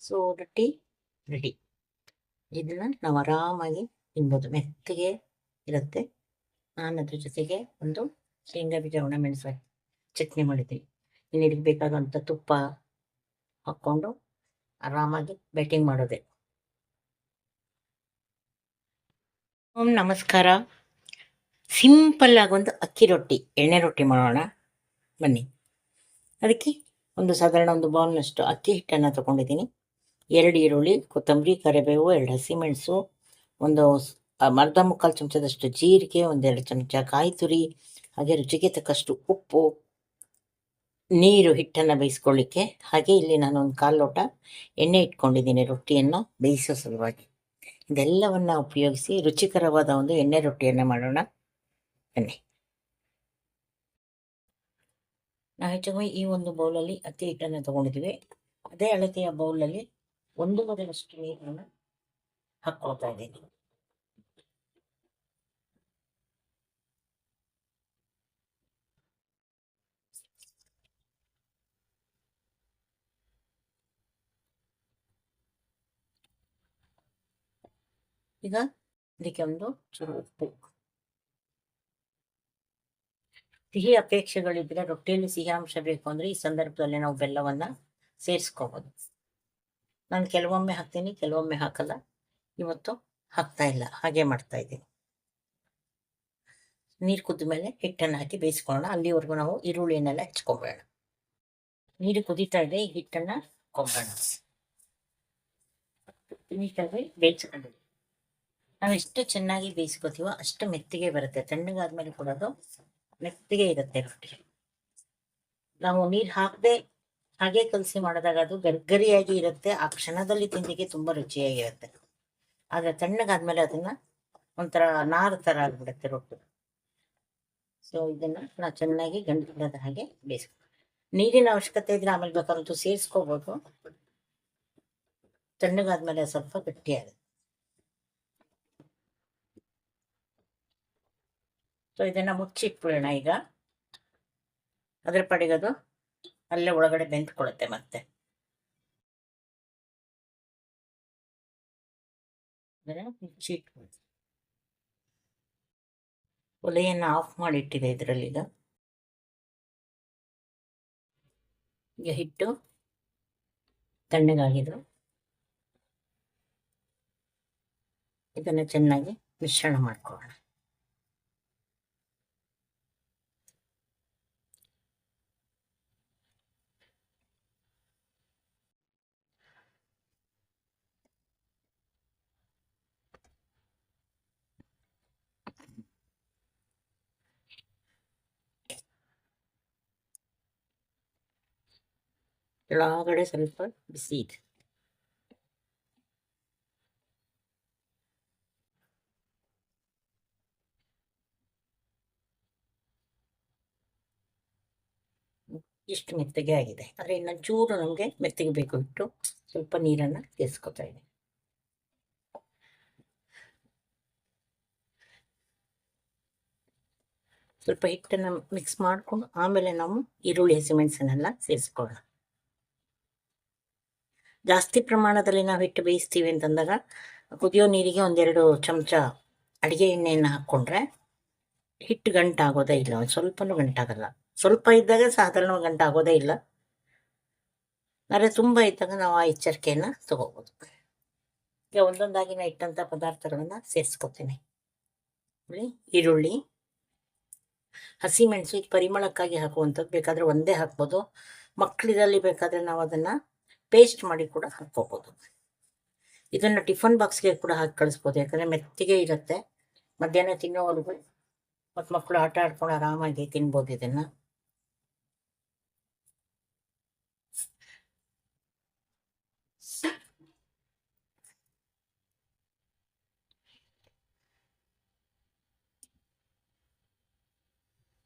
So ರೊಟ್ಟಿ ready ಇದನ್ನ ನಾವು ಆರಾಮಾಗಿ ತಿನ್ಬೋದು. ಮೆತ್ತಗೆ ಇರುತ್ತೆ. ನಾನು ಅದ್ರ ಜೊತೆಗೆ ಒಂದು ಶೇಂಗಾ ಬೀಜ ಒಣಮೆಣಸು ಚಟ್ನಿ ಮಾಡಿದ್ದೀನಿ. ಇನ್ನು ಬೇಕಾದಂಥ ತುಪ್ಪ ಹಾಕ್ಕೊಂಡು ಆರಾಮಾಗಿ ಬ್ಯಾಟಿಂಗ್ ಮಾಡೋದೆ. ಓಂ ನಮಸ್ಕಾರ. ಸಿಂಪಲ್ ಒಂದು ಅಕ್ಕಿ ರೊಟ್ಟಿ, ಎಣ್ಣೆ ರೊಟ್ಟಿ ಮಾಡೋಣ. ಬನ್ನಿ. ಅದಕ್ಕೆ ಒಂದು ಸಾಧಾರಣ ಒಂದು ಬೌಲ್ನಷ್ಟು ಅಕ್ಕಿ ಹಿಟ್ಟನ್ನು ತಗೊಂಡಿದ್ದೀನಿ. ಎರಡು ಈರುಳ್ಳಿ, ಕೊತ್ತಂಬರಿ, ಕರಿಬೇವು, ಎರಡು ಹಸಿಮೆಣಸು, ಒಂದು ಅರ್ಧ ಮುಕ್ಕಾಲು ಚಮಚದಷ್ಟು ಜೀರಿಗೆ, ಒಂದೆರಡು ಚಮಚ ಕಾಯಿ ತುರಿ, ಹಾಗೆ ರುಚಿಗೆ ತಕ್ಕಷ್ಟು ಉಪ್ಪು, ನೀರು ಹಿಟ್ಟನ್ನು ಬೇಯಿಸ್ಕೊಳ್ಳಿಕ್ಕೆ. ಹಾಗೆ ಇಲ್ಲಿ ನಾನು ಒಂದು ಕಾಲು ಲೋಟ ಎಣ್ಣೆ ಇಟ್ಕೊಂಡಿದ್ದೀನಿ ರೊಟ್ಟಿಯನ್ನು ಬೇಯಿಸೋ ಸಲುವಾಗಿ. ಇದೆಲ್ಲವನ್ನು ಉಪಯೋಗಿಸಿ ರುಚಿಕರವಾದ ಒಂದು ಎಣ್ಣೆ ರೊಟ್ಟಿಯನ್ನು ಮಾಡೋಣ. ಬನ್ನಿ. ನಾವು ಹೆಚ್ಚಾಗಿ ಈ ಒಂದು ಬೌಲಲ್ಲಿ ಅಕ್ಕಿ ಹಿಟ್ಟನ್ನು ತಗೊಂಡಿದ್ದೀವಿ. ಅದೇ ಅಳತೆಯ ಬೌಲಲ್ಲಿ ಒಂದು ಮೊದಲಷ್ಟು ನೀರನ್ನು ಹಾಕ್ಕೊಳ್ತಾ ಇದ್ದೀನಿ. ಈಗ ಇದಕ್ಕೆ ಒಂದು ಚೂರು ಉಪ್ಪು. ಸಿಹಿ ಅಪೇಕ್ಷೆಗಳಿದ್ರೆ ರೊಟ್ಟಿಯಲ್ಲಿ ಸಿಹಿ ಅಂಶ ಬೇಕು ಅಂದ್ರೆ ಈ ಸಂದರ್ಭದಲ್ಲಿ ನಾವು ಬೆಲ್ಲವನ್ನ ಸೇರಿಸ್ಕೋಬಹುದು ನಾನು ಕೆಲವೊಮ್ಮೆ ಹಾಕ್ತೀನಿ, ಕೆಲವೊಮ್ಮೆ ಹಾಕಲ್ಲ. ಇವತ್ತು ಹಾಕ್ತಾ ಇಲ್ಲ, ಹಾಗೆ ಮಾಡ್ತಾ ಇದ್ದೀನಿ. ನೀರು ಕುದ್ದ ಮೇಲೆ ಹಿಟ್ಟನ್ನು ಹಾಕಿ ಬೇಯಿಸ್ಕೊಳ್ಳೋಣ. ಅಲ್ಲಿವರೆಗೂ ನಾವು ಈರುಳ್ಳಿಯನ್ನೆಲ್ಲ ಹೆಚ್ಕೊಂಬೇಡ. ನೀರು ಕುದೀತಾ ಇದೆ, ಈ ಹಿಟ್ಟನ್ನು ಕೊಂಬೋಣ. ನೀಟಾಗಿ ಬೇಯಿಸ್ಕೊಂಡಿದ್ದೀನಿ ನಾವು ಎಷ್ಟು ಚೆನ್ನಾಗಿ ಬೇಯಿಸ್ಕೋತೀವೋ ಅಷ್ಟು ಮೆತ್ತಿಗೆ ಬರುತ್ತೆ. ತಣ್ಣಗಾದ್ಮೇಲೆ ಕೂಡ ಅದು ಮೆತ್ತಿಗೆ ಇರುತ್ತೆ ರೊಟ್ಟಿ. ನಾವು ನೀರು ಹಾಕದೆ ಹಾಗೆ ಕಲಸಿ ಮಾಡಿದಾಗ ಅದು ಗರ್ಗರಿಯಾಗಿ ಇರುತ್ತೆ. ಆ ಕ್ಷಣದಲ್ಲಿ ತಿಂಡಿಗೆ ತುಂಬಾ ರುಚಿಯಾಗಿರುತ್ತೆ. ಆದ್ರೆ ತಣ್ಣಗಾದ್ಮೇಲೆ ಅದನ್ನ ಒಂಥರ ನಾರು ತರ ಆಗ್ಬಿಡುತ್ತೆ ರೊಟ್ಟಿ. ಸೊ ಇದನ್ನ ನಾವು ಚೆನ್ನಾಗಿ ಗಂಟದ ಹಾಗೆ ಬೇಯಿಸ್ಕೊ, ನೀರಿನ ಅವಶ್ಯಕತೆ ಇದ್ರೆ ಆಮೇಲೆ ಬೇಕಾದಂತೂ ಸೇರಿಸ್ಕೋಬಹುದು ತಣ್ಣಗಾದ್ಮೇಲೆ ಸ್ವಲ್ಪ ಗಟ್ಟಿಯಾಗುತ್ತೆ ಸೊ ಇದನ್ನ ಮುಚ್ಚಿಟ್ಬಿಡೋಣ ಈಗ. ಅದ್ರ ಪಡೆಗದು ಅಲ್ಲೇ ಒಳಗಡೆ ಬೆಂದ್ಕೊಳ್ಳುತ್ತೆ ಮತ್ತೆ. ಒಲೆಯನ್ನ ಆಫ್ ಮಾಡಿ ಇಟ್ಟಿದೆ ಇದರಲ್ಲಿ ಈಗ ಹಿಟ್ಟು ತಣ್ಣಗಾಗಿದ್ರು ಇದನ್ನು ಚೆನ್ನಾಗಿ ಮಿಶ್ರಣ ಮಾಡ್ಕೊಳ್ಳೋಣ. ಕೆಳಗಡೆ ಸ್ವಲ್ಪ ಬಿಸಿ ಇದೆ ಇಷ್ಟು ಮೆತ್ತಗೆ ಆಗಿದೆ. ಆದರೆ ಇನ್ನೊಂಚೂರು ಚೂರು ನಮಗೆ ಮೆತ್ತಗೆ ಬೇಕು ಇಟ್ಟು ಸ್ವಲ್ಪ ನೀರನ್ನು ಸೇರಿಸ್ಕೊತಾ ಇದೆ ಸ್ವಲ್ಪ ಹಿಟ್ಟನ್ನು ಮಿಕ್ಸ್ ಮಾಡಿಕೊಂಡು ಆಮೇಲೆ ನಾವು ಈರುಳ್ಳಿ ಹಸಿಮೆಣಸನ್ನೆಲ್ಲ ಸೇರಿಸ್ಕೊಳ್ಳೋಣ. ಜಾಸ್ತಿ ಪ್ರಮಾಣದಲ್ಲಿ ನಾವು ಹಿಟ್ಟು ಬೇಯಿಸ್ತೀವಿ ಅಂತಂದಾಗ ಕುದಿಯೋ ನೀರಿಗೆ ಒಂದೆರಡು ಚಮಚ ಅಡುಗೆ ಎಣ್ಣೆಯನ್ನು ಹಾಕ್ಕೊಂಡ್ರೆ ಹಿಟ್ಟು ಗಂಟಾಗೋದೇ ಇಲ್ಲ, ಒಂದು ಸ್ವಲ್ಪನೂ ಗಂಟಾಗಲ್ಲ. ಸ್ವಲ್ಪ ಇದ್ದಾಗ ಸಾಧಾರಣ ಗಂಟಾಗೋದೇ ಇಲ್ಲ. ಆದರೆ ತುಂಬ ಇದ್ದಾಗ ನಾವು ಆ ಎಚ್ಚರಿಕೆಯನ್ನು ತಗೋಬೋದು. ಈಗ ಒಂದೊಂದಾಗಿ ನಾ ಇಟ್ಟಂಥ ಪದಾರ್ಥಗಳನ್ನು ಸೇರಿಸ್ಕೊತೀನಿ. ಈರುಳ್ಳಿ, ಹಸಿಮೆಣಸು ಪರಿಮಳಕ್ಕಾಗಿ ಹಾಕುವಂಥದ್ದು. ಬೇಕಾದರೆ ಒಂದೇ ಹಾಕ್ಬೋದು. ಮಕ್ಕಳಿರಲ್ಲಿ ಬೇಕಾದರೆ ನಾವು ಅದನ್ನು ಪೇಸ್ಟ್ ಮಾಡಿ ಕೂಡ ಹಾಕ್ಕೋಬೋದು. ಇದನ್ನು ಟಿಫನ್ ಬಾಕ್ಸ್ಗೆ ಕೂಡ ಹಾಕಿ ಕಳಿಸ್ಬೋದು. ಯಾಕಂದರೆ ಮೆತ್ತಿಗೆ ಇರುತ್ತೆ. ಮಧ್ಯಾಹ್ನ ತಿನ್ನೋವರೆಗೂ ಮತ್ತು ಮಕ್ಕಳು ಆಟ ಆಡ್ಕೊಂಡು ಆರಾಮಾಗಿ ತಿನ್ಬೋದು ಇದನ್ನು.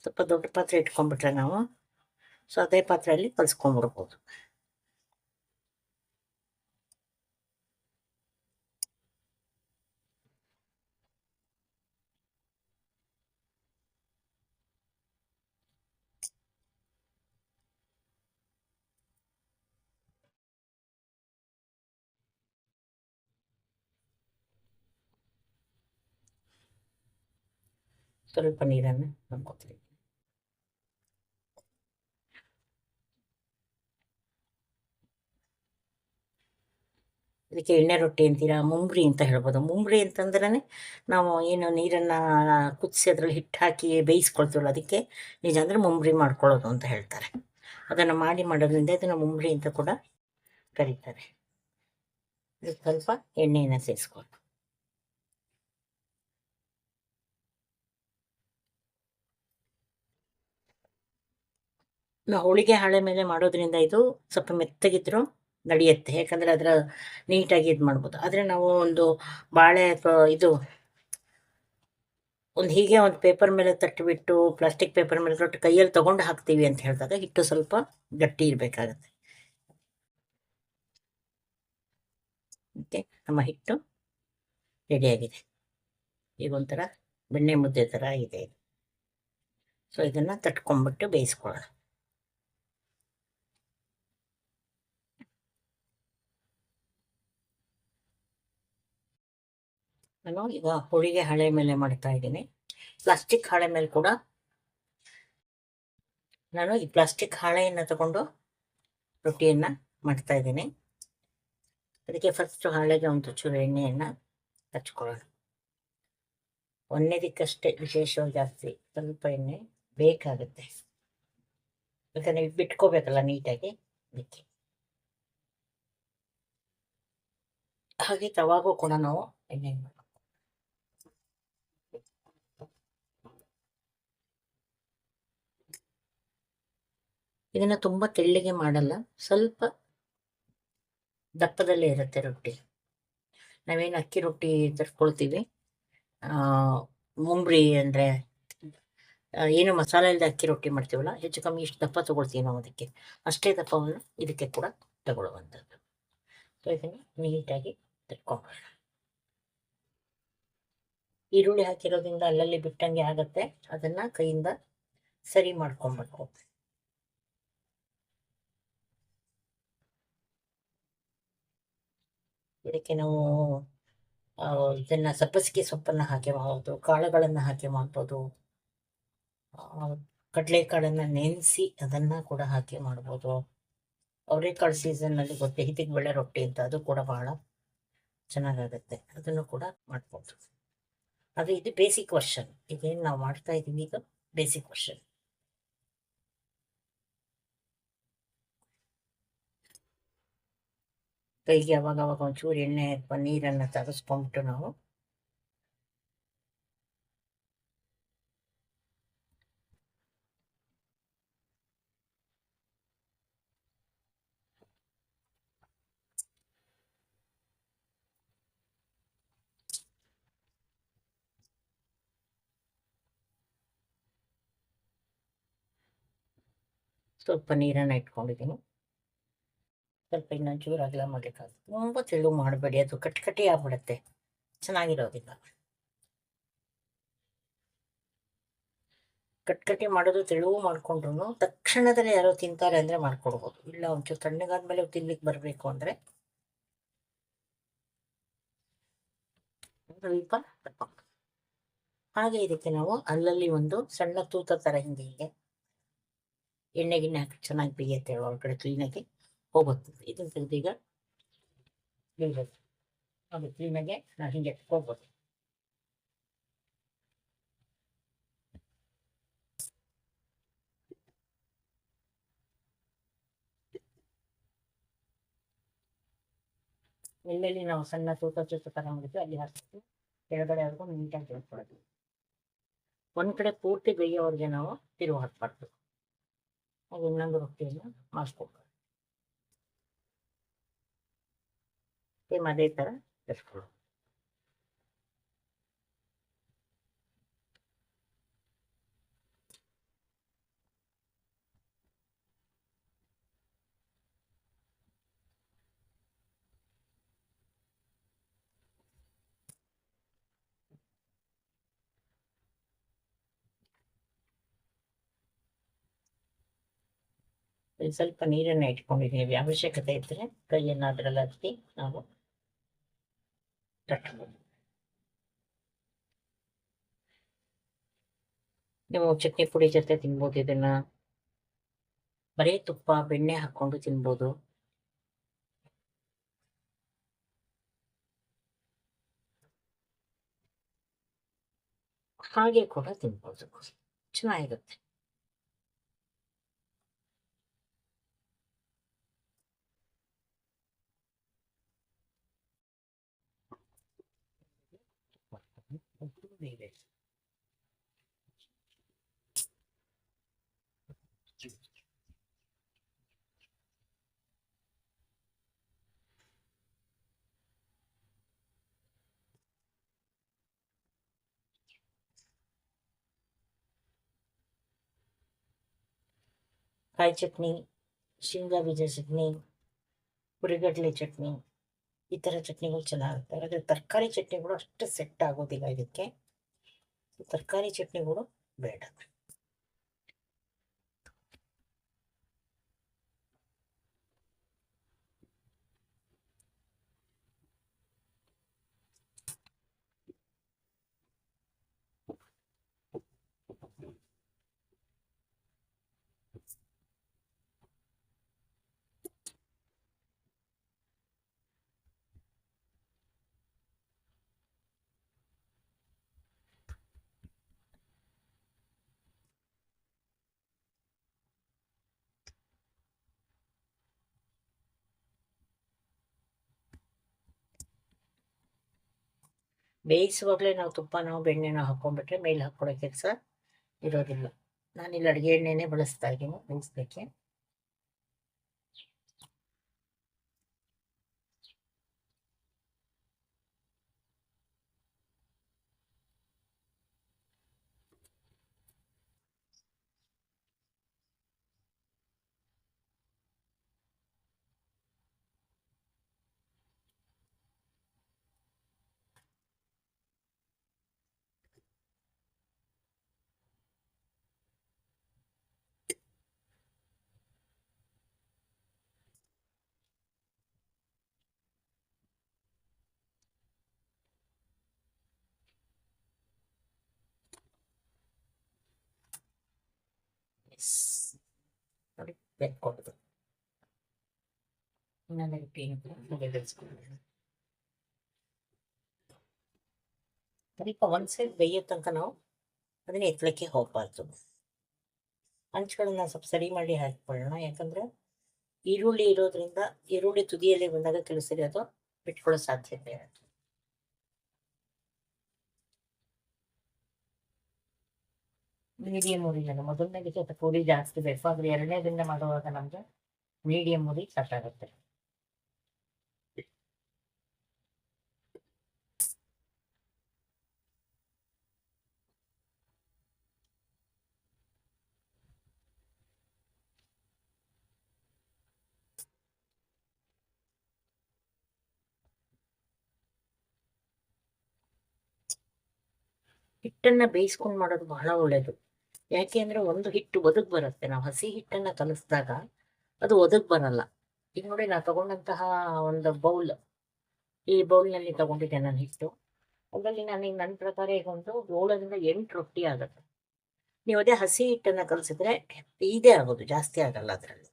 ಸ್ವಲ್ಪ ದೊಡ್ಡ ಪಾತ್ರೆ ಇಟ್ಕೊಂಡ್ಬಿಟ್ರೆ ನಾವು. ಸೊ ಅದೇ ಪಾತ್ರೆಯಲ್ಲಿ ಕಲಿಸ್ಕೊಂಡ್ಬಿಡ್ಬೋದು. ಸ್ವಲ್ಪ ನೀರನ್ನು ಹಾಕೋತೀವಿ ಇದಕ್ಕೆ ಎಣ್ಣೆ ರೊಟ್ಟಿ ಅಂತೀರಾ ಮುಂಬ್ರಿ ಅಂತ ಹೇಳ್ಬೋದು ಮುಂಬ್ರಿ ಅಂತಂದ್ರೆ ನಾವು ಏನು ನೀರನ್ನು ಕುದಿಸಿ ಅದ್ರಲ್ಲಿ ಹಿಟ್ಟು ಹಾಕಿ ಬೇಯಿಸ್ಕೊಳ್ತೀವಲ್ಲ ಅದಕ್ಕೆ ನಿಜ ಅಂದರೆ ಮುಂಬ್ರಿ ಮಾಡ್ಕೊಳ್ಳೋದು ಅಂತ ಹೇಳ್ತಾರೆ ಅದನ್ನು ಮಾಡಿ ಮಾಡೋದ್ರಿಂದ ಇದನ್ನು ಮುಂಬ್ರಿ ಅಂತ ಕೂಡ ಕರೀತಾರೆ ಇದಕ್ಕೆ ಸ್ವಲ್ಪ ಎಣ್ಣೆಯನ್ನು ಸೇರಿಸ್ಕೊಂಡು ಹೋಳಿಗೆ ಹಾಳೆ ಮೇಲೆ ಮಾಡೋದ್ರಿಂದ ಇದು ಸ್ವಲ್ಪ ಮೆತ್ತಗಿದ್ರು ನಡೆಯುತ್ತೆ. ಯಾಕಂದರೆ ಅದರ ನೀಟಾಗಿ ಇದು ಮಾಡ್ಬೋದು. ಆದರೆ ನಾವು ಒಂದು ಬಾಳೆ ಅಥವಾ ಇದು ಒಂದು ಹೀಗೆ ಒಂದು ಪೇಪರ್ ಮೇಲೆ ತಟ್ಟಿಬಿಟ್ಟು ಪ್ಲಾಸ್ಟಿಕ್ ಪೇಪರ್ ಮೇಲೆ ತೊಟ್ಟು ಕೈಯಲ್ಲಿ ತಗೊಂಡು ಹಾಕ್ತೀವಿ ಅಂತ ಹೇಳಿದಾಗ ಹಿಟ್ಟು ಸ್ವಲ್ಪ ಗಟ್ಟಿ ಇರಬೇಕಾಗತ್ತೆ. ಓಕೆ, ನಮ್ಮ ಹಿಟ್ಟು ರೆಡಿಯಾಗಿದೆ ಈಗ ಒಂಥರ ಬೆಣ್ಣೆ ಮುದ್ದೆ ಥರ ಇದೆ. ಸೊ ಇದನ್ನು ತಟ್ಕೊಂಡ್ಬಿಟ್ಟು ಬೇಯಿಸ್ಕೊಳ್ಳೋಣ. ನಾನು ಈಗ ಹೋಳಿಗೆ ಹಳೆ ಮೇಲೆ ಮಾಡ್ತಾ ಇದ್ದೀನಿ. ಪ್ಲಾಸ್ಟಿಕ್ ಹಾಳೆ ಮೇಲೆ ಕೂಡ. ನಾನು ಈ ಪ್ಲಾಸ್ಟಿಕ್ ಹಾಳೆಯನ್ನು ತಗೊಂಡು ರೊಟ್ಟಿಯನ್ನು ಮಾಡ್ತಾ ಇದ್ದೀನಿ. ಅದಕ್ಕೆ ಫಸ್ಟ್ ಹಾಳೆಗೆ ಒಂದು ಚೂರು ಎಣ್ಣೆಯನ್ನು ಹಚ್ಕೊಳ್ಳೋಣ. ಒಂದೇದಕ್ಕಷ್ಟೇ ವಿಶೇಷವಾಗಿ ಜಾಸ್ತಿ ಸ್ವಲ್ಪ ಎಣ್ಣೆ ಬೇಕಾಗುತ್ತೆ. ಯಾಕಂದರೆ ಬಿಟ್ಕೋಬೇಕಲ್ಲ ನೀಟಾಗಿ ಅದಕ್ಕೆ. ಹಾಗೆ ತವಾಗೂ ಕೂಡ ನಾವು ಎಣ್ಣೆ ಇದನ್ನು ತುಂಬ ತೆಳ್ಳಗೆ ಮಾಡಲ್ಲ, ಸ್ವಲ್ಪ ದಪ್ಪದಲ್ಲೇ ಇರುತ್ತೆ ರೊಟ್ಟಿ. ನಾವೇನು ಅಕ್ಕಿ ರೊಟ್ಟಿ ತರ್ಕೊಳ್ತೀವಿ. ಮುಂಬ್ರಿ ಅಂದರೆ ಏನು ಮಸಾಲೆ ಇಲ್ಲದೆ ಅಕ್ಕಿ ರೊಟ್ಟಿ ಮಾಡ್ತೀವಲ್ಲ, ಹೆಚ್ಚು ಕಮ್ಮಿ ಇಷ್ಟು ದಪ್ಪ ತೊಗೊಳ್ತೀವಿ ನಾವು ಅದಕ್ಕೆ. ಅಷ್ಟೇ ದಪ್ಪವನ್ನು ಇದಕ್ಕೆ ಕೂಡ ತಗೊಳ್ಳುವಂಥದ್ದು. ಸೊ ಇದನ್ನು ನೀಟಾಗಿ ತಟ್ಕೊಂಡ್ಬಿಡೋಣ ಈರುಳ್ಳಿ ಹಾಕಿರೋದ್ರಿಂದ ಅಲ್ಲಲ್ಲಿ ಬಿಟ್ಟಂಗೆ ಆಗುತ್ತೆ. ಅದನ್ನು ಕೈಯಿಂದ ಸರಿ ಮಾಡ್ಕೊಬೇಕು ಇದಕ್ಕೆ ನಾವು ಇದನ್ನ ಸಬ್ಬಸಿಗೆ ಸೊಪ್ಪನ್ನು ಹಾಕಿ ಮಾಡ್ಬೋದು, ಕಾಳುಗಳನ್ನು ಹಾಕಿ ಮಾಡ್ಬೋದು ಕಡಲೆಕಾಳನ್ನು ನೆನೆಸಿ ಅದನ್ನು ಕೂಡ ಹಾಕಿ ಮಾಡ್ಬೋದು. ಅವರೆಕಾಳು ಸೀಸನ್ನಲ್ಲಿ ಗೊತ್ತೆ ಹಿತಿಗೆ ಬೆಳೆ ರೊಟ್ಟಿ ಅಂತ ಅದು ಕೂಡ ಬಹಳ ಚೆನ್ನಾಗಾಗುತ್ತೆ. ಅದನ್ನು ಕೂಡ ಮಾಡ್ಬೋದು. ಅದು ಇದು ಬೇಸಿಕ್ ವರ್ಷನ್ ಇದೇನು ನಾವು ಮಾಡ್ತಾ ಇದ್ದೀವಿ ಈಗ ಬೇಸಿಕ್ ವರ್ಷನ್ ಕೈಗೆ ಅವಾಗ ಅವಾಗ ಒಂಚೂರು ಎಣ್ಣೆ ಅಥವಾ ನೀರನ್ನು ತಗಸ್ಕೊಂಡ್ಬಿಟ್ಟು ನಾವು ಸ್ವಲ್ಪ ನೀರನ್ನು ಇಟ್ಕೊಂಡಿದ್ದೀನಿ ಸ್ವಲ್ಪ ಇನ್ನೊಂದು ಚೂರು ಅಗಲ ಮಾಡಲಿಕ್ಕಾಗುತ್ತೆ. ತುಂಬ ತೆಳು ಮಾಡಬೇಡಿ, ಅದು ಕಟ್ ಕಟ್ಟಿ ಆಗ್ಬಿಡುತ್ತೆ. ಚೆನ್ನಾಗಿರೋದಿಲ್ಲ. ಕಟ್ ಕಟ್ಟಿ ಮಾಡೋದು ತೆಳುವು ಮಾಡ್ಕೊಂಡ್ರು ತಕ್ಷಣದಲ್ಲಿ ಯಾರೋ ತಿಂತಾರೆ ಅಂದರೆ ಮಾಡ್ಕೊಡ್ಬೋದು. ಇಲ್ಲ ಒಂಚೂರು ತಣ್ಣಗಾದ್ಮೇಲೆ ತಿನ್ಲಿಕ್ಕೆ ಬರಬೇಕು ಅಂದರೆ. ಸ್ವಲ್ಪ ಹಾಗೆ ಇದಕ್ಕೆ ನಾವು ಅಲ್ಲಲ್ಲಿ ಒಂದು ಸಣ್ಣ ತೂತ ಥರ ಹಿಂಗೆ ಹೀಗೆ ಎಣ್ಣೆ ಹಾಕಿ ಚೆನ್ನಾಗಿ ಬೇಯುತ್ತೆ ಒಳಗಡೆ ಕ್ಲೀನಾಗಿ ಹೋಗುತ್ತೆ ಇದನ್ನು ತೆಗೆದು ಈಗ ಬೀಳ್ಬೇಕು ಅದು ಕ್ಲೀನಾಗೆ ನಾವು ಹಿಂಗೆ ಹೋಗ್ಬೋದು. ಎಲ್ಲೆಲ್ಲಿ ನಾವು ಸಣ್ಣ ತೂತ ಚೂತ ಥರ ಮಾಡಿದ್ವಿ ಅಲ್ಲಿ ಹಾಕ್ಬಿಟ್ಟು ಕೆಳಗಡೆ ಆದ್ರೂ ನೀಟಾಗಿ ತಿಳ್ಕೊಳ್ಳೋದು ಒಂದು ಕಡೆ ಪೂರ್ತಿ ಬೇಯೋವರೆಗೆ ನಾವು ತಿರುವು ಹಾಕ್ಬಾರ್ದು. ಅದು ಇನ್ನೊಂದು ರೊಟ್ಟಿಯನ್ನು ಮಾಡಿಸ್ಕೊಬೇಕು ಸೇಮ್ ಅದೇ ಥರ ತರಿಸ್ಕೊಳ್ಳೋದು ಸ್ವಲ್ಪ ನೀರನ್ನು ಇಟ್ಕೊಂಡಿದ್ದೀವಿ. ಅವಶ್ಯಕತೆ ಇದ್ರೆ ಕೈಯನ್ನು ಅದರಲ್ಲಿ ಹತ್ತಿ ನಾವು ತಟ್ಟಬಹುದು ನೀವು ಚಟ್ನಿ ಪುಡಿ ಜೊತೆ ತಿನ್ಬೋದು, ಇದನ್ನ ಬರೀ ತುಪ್ಪ, ಬೆಣ್ಣೆ ಹಾಕೊಂಡು ತಿನ್ಬೋದು. ಹಾಗೆ ಕೂಡ ತಿನ್ಬೋದು. ಚೆನ್ನಾಗಿರುತ್ತೆ. ಕಾಯಿ ಚಟ್ನಿ ಶೇಂಗಾ ಬೀಜ ಚಟ್ನಿ ಹುರಿಗಡ್ಲೆ ಚಟ್ನಿ ಈ ಥರ ಚಟ್ನಿಗಳು ಚೆನ್ನಾಗಿರುತ್ತೆ ಆದರೆ ತರಕಾರಿ ಚಟ್ನಿಗಳು ಅಷ್ಟು ಸೆಟ್ ಆಗೋದಿಲ್ಲ ಇದಕ್ಕೆ ತರಕಾರಿ ಚಟ್ನಿ ಕೂಡ ಬೇಡ. ಬೇಯಿಸುವಾಗಲೇ ನಾವು ತುಪ್ಪನೋ, ಬೆಣ್ಣೆನೋ ಹಾಕೊಂಡ್ಬಿಟ್ರೆ ಮೇಲೆ ಹಾಕ್ಕೊಳ್ಳೋ ಕೆಲಸ ಇರೋದಿಲ್ಲ. ನಾನಿಲ್ಲಿ ಅಡುಗೆ ಎಣ್ಣೆನೇ ಬಳಸ್ತಾ ಇದ್ದೀನಿ ಬೇಯಿಸ್ಲಿಕ್ಕೆ ನೋಡಿ ಬೆಳ್ಕೊಡೋದು ಇನ್ನೊಂದು ಕ್ಲೀನ್ ಬೆಳೆಸ್ಕೊಳ್ಳೋದು ಸ್ವಲ್ಪ ಒಂದು ಸೈಡ್ ಬೇಯೋ ತನಕ ನಾವು ಅದನ್ನ ಎತ್ತಲಿಕ್ಕೆ ಹೋಗಬಾರ್ದು. ಹಂಚುಗಳನ್ನ ಸ್ವಲ್ಪ ಸರಿ ಮಾಡಿ ಹಾಕ್ಕೊಳ್ಳೋಣ ಯಾಕಂದ್ರೆ ಈರುಳ್ಳಿ ಇರೋದ್ರಿಂದ ಈರುಳ್ಳಿ ತುದಿಯಲ್ಲಿ ಬಂದಾಗ ಕೆಲವು ಸರಿ ಅದು ಬಿಟ್ಕೊಳ್ಳೋ ಸಾಧ್ಯತೆ ಇರುತ್ತೆ. ಮೀಡಿಯಂ ಉರಿಯನ್ನು ಮೊದಲನೇದಕ್ಕೆ ಸ್ವಲ್ಪ ಉರಿ ಜಾಸ್ತಿ ಬೇಕು. ಆದ್ರೆ ಎರಡನೇದಿಂದ ಮಾಡುವಾಗ ನಮ್ಗೆ ಮೀಡಿಯಂ ಉರಿ ಆಗುತ್ತೆ. ಹಿಟ್ಟನ್ನ ಬೇಯಿಸ್ಕೊಂಡು ಮಾಡೋದು ಬಹಳ ಒಳ್ಳೇದು. ಯಾಕೆ ಅಂದ್ರೆ ಒಂದು ಹಿಟ್ಟು ಒದಗ್ ಬರುತ್ತೆ. ನಾವು ಹಸಿ ಹಿಟ್ಟನ್ನ ಕಲಿಸಿದಾಗ ಅದು ಒದಗ್ ಬರಲ್ಲ. ಈಗ ನೋಡಿ ನಾ ತಗೊಂಡಂತಹ ಒಂದು ಬೌಲ್ ಈ ಬೌಲ್ನಲ್ಲಿ ತಗೊಂಡಿದ್ದೆ ನಾನು ಹಿಟ್ಟು. ಅದರಲ್ಲಿ ನನಗೆ ನನ್ನ ಪ್ರಕಾರ ಈಗ ಒಂದು ಏಳರಿಂದ ಎಂಟು ರೊಟ್ಟಿ ಆಗುತ್ತೆ. ನೀವು ಅದೇ ಹಸಿ ಹಿಟ್ಟನ್ನ ಕಲಸಿದ್ರೆ ಇದೇ ಆಗೋದು ಜಾಸ್ತಿ ಆಗಲ್ಲ ಅದರಲ್ಲಿ.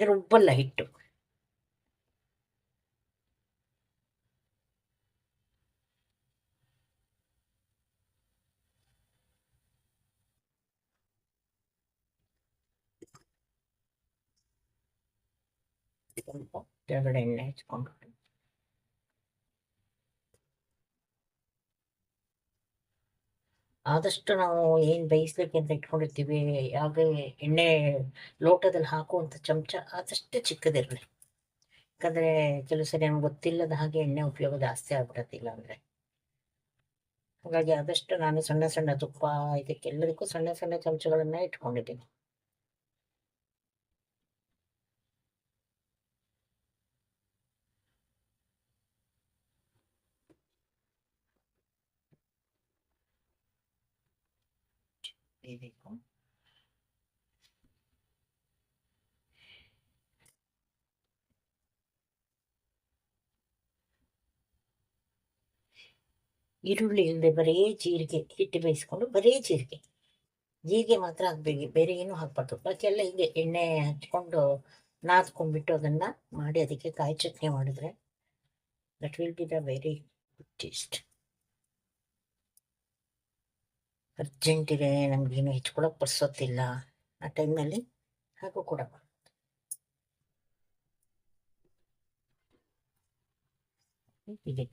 ರುಬ್ಬಲ್ಲ ಹಿಟ್ಟು. ಸ್ವಲ್ಪ ಕೆಳಗಡೆ ಎಣ್ಣೆ ಹಚ್ಕೊಂಡು ಆದಷ್ಟು ನಾವು ಏನ್ ಬೇಯಿಸ್ಲಿಕ್ಕೆ ಅಂತ ಇಟ್ಕೊಂಡಿರ್ತೀವಿ ಯಾವುದೇ ಎಣ್ಣೆ ಲೋಟದಲ್ಲಿ ಹಾಕುವಂತ ಚಮಚ ಆದಷ್ಟು ಚಿಕ್ಕದಿರಲಿ. ಯಾಕಂದ್ರೆ ಕೆಲವು ಸರಿ ನಮ್ಗೆ ಗೊತ್ತಿಲ್ಲದ ಹಾಗೆ ಎಣ್ಣೆ ಉಪಯೋಗ ಜಾಸ್ತಿ ಆಗ್ಬಿಡತ್ತಿಲ್ಲ ಅಂದರೆ. ಹಾಗಾಗಿ ಆದಷ್ಟು ನಾನು ಸಣ್ಣ ಸಣ್ಣ ತುಪ್ಪ ಇದಕ್ಕೆಲ್ಲದಕ್ಕೂ ಸಣ್ಣ ಸಣ್ಣ ಚಮಚಗಳನ್ನು ಇಟ್ಕೊಂಡಿದ್ದೀನಿ. ಈರುಳ್ಳಿ ಇಲ್ಲದೆ ಬರೀ ಜೀರಿಗೆ ಹಿಟ್ಟು ಬೇಯಿಸ್ಕೊಂಡು ಬರೀ ಜೀರಿಗೆ. ಜೀರಿಗೆ ಮಾತ್ರ ಹಾಕ್ಬೇಕು ಬೇರೆ ಏನು ಹಾಕ್ಬಾರ್ದು. ಬಾಕಿಯೆಲ್ಲ ಹೀಗೆ ಎಣ್ಣೆ ಹಚ್ಕೊಂಡು ನಾದ್ಕೊಂಡ್ಬಿಟ್ಟು ಅದನ್ನು ಮಾಡಿ ಅದಕ್ಕೆ ಕಾಯಿ ಚಟ್ನಿ ಮಾಡಿದ್ರೆ that will be the very good taste. Urgent ಇದೆ ನಮಗೇನು ಹೆಚ್ಕೊಳಕ್ಕೆ ಬರ್ಸೋತಿಲ್ಲ. ಆ ಟೈಮ್ನಲ್ಲಿ ಹಾಗೂ ಕೂಡ ಇದೆ.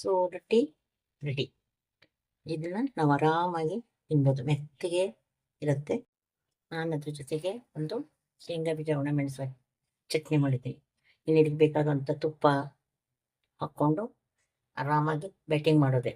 ಸೊ ರೊಟ್ಟಿ ರೆಡಿ. ಇದನ್ನ ನಾವು ಆರಾಮಾಗಿ ತಿನ್ಬೋದು. ಮೆತ್ತಗೆ ಇರುತ್ತೆ. ನಾನು ಅದ್ರ ಜೊತೆಗೆ ಒಂದು ಶೇಂಗಾ ಬೀಜ ಒಣಮೆಣಸು ಚಟ್ನಿ ಮಾಡಿದ್ದೀನಿ. ಇನ್ನು ಇದಕ್ಕೆ ಬೇಕಾದಂಥ ತುಪ್ಪ ಹಾಕ್ಕೊಂಡು ಆರಾಮಾಗಿ ಬ್ಯಾಟಿಂಗ್ ಮಾಡೋದೆ.